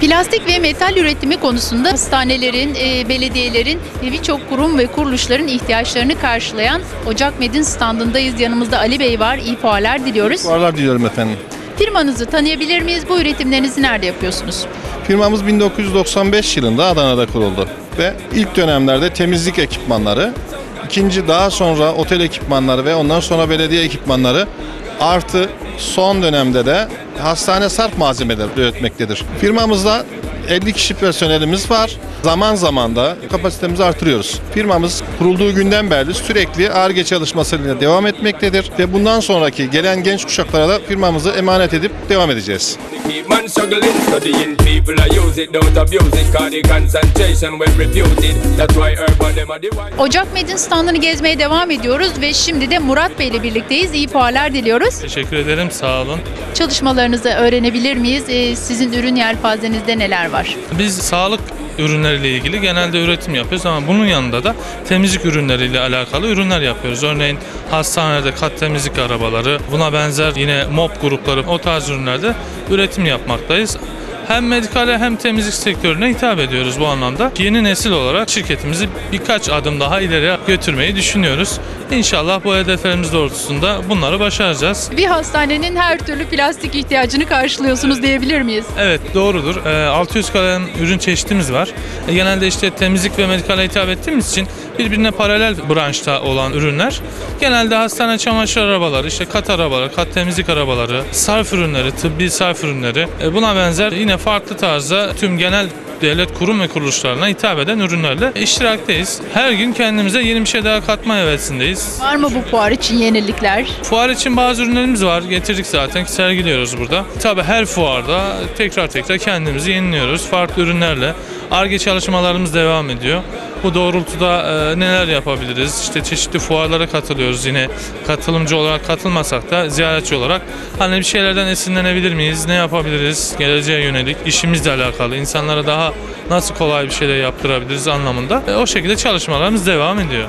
Plastik ve metal üretimi konusunda hastanelerin, e, belediyelerin ve birçok kurum ve kuruluşların ihtiyaçlarını karşılayan Ocak Med'in standındayız. Yanımızda Ali Bey var. İyi fuarlar diliyoruz. Varlar diliyorum efendim. Firmanızı tanıyabilir miyiz? Bu üretimlerinizi nerede yapıyorsunuz? Firmamız 1995 yılında Adana'da kuruldu ve ilk dönemlerde temizlik ekipmanları, ikinci daha sonra otel ekipmanları ve ondan sonra belediye ekipmanları artı son dönemde de hastane sarf malzemeleri üretmektedir. Firmamızda 50 kişi personelimiz var. Zaman zaman da kapasitemizi artırıyoruz. Firmamız kurulduğu günden beri sürekli ARGE çalışmasıyla devam etmektedir ve bundan sonraki gelen genç kuşaklara da firmamızı emanet edip devam edeceğiz. Ocak Med'in standını gezmeye devam ediyoruz ve şimdi de Murat Bey ile birlikteyiz. İyi fuarlar diliyoruz. Teşekkür ederim, sağ olun. Çalışmalarınızı öğrenebilir miyiz? E, sizin ürün yelpazenizde neler var? Biz sağlık ürünleriyle ilgili genelde üretim yapıyoruz ama bunun yanında da temizlik ürünleriyle alakalı ürünler yapıyoruz. Örneğin hastanede kat temizlik arabaları, buna benzer yine mop grupları o tarz ürünlerde üretim yapmaktayız. Hem medikale hem temizlik sektörüne hitap ediyoruz bu anlamda. Yeni nesil olarak şirketimizi birkaç adım daha ileriye götürmeyi düşünüyoruz. İnşallah bu hedeflerimiz doğrultusunda bunları başaracağız. Bir hastanenin her türlü plastik ihtiyacını karşılıyorsunuz diyebilir miyiz? Evet doğrudur. Ee, 600 kalem ürün çeşitimiz var. E, genelde işte temizlik ve medikale hitap ettiğimiz için birbirine paralel branşta olan ürünler. Genelde hastane çamaşır arabaları, işte kat arabaları, kat temizlik arabaları, sarf ürünleri, tıbbi sarf ürünleri e, buna benzer yine farklı tarzda tüm genel devlet kurum ve kuruluşlarına hitap eden ürünlerle iştirakteyiz. Her gün kendimize yeni bir şey daha katma hevesindeyiz. Var mı bu fuar için yenilikler? Fuar için bazı ürünlerimiz var. Getirdik zaten sergiliyoruz burada. Tabii her fuarda tekrar tekrar kendimizi yeniliyoruz. Farklı ürünlerle. ARGE çalışmalarımız devam ediyor. Bu doğrultuda e, neler yapabiliriz? İşte çeşitli fuarlara katılıyoruz yine. Katılımcı olarak katılmasak da ziyaretçi olarak. Hani bir şeylerden esinlenebilir miyiz? Ne yapabiliriz? Geleceğe yönelik işimizle alakalı. insanlara daha nasıl kolay bir şeyler yaptırabiliriz anlamında. E, o şekilde çalışmalarımız devam ediyor.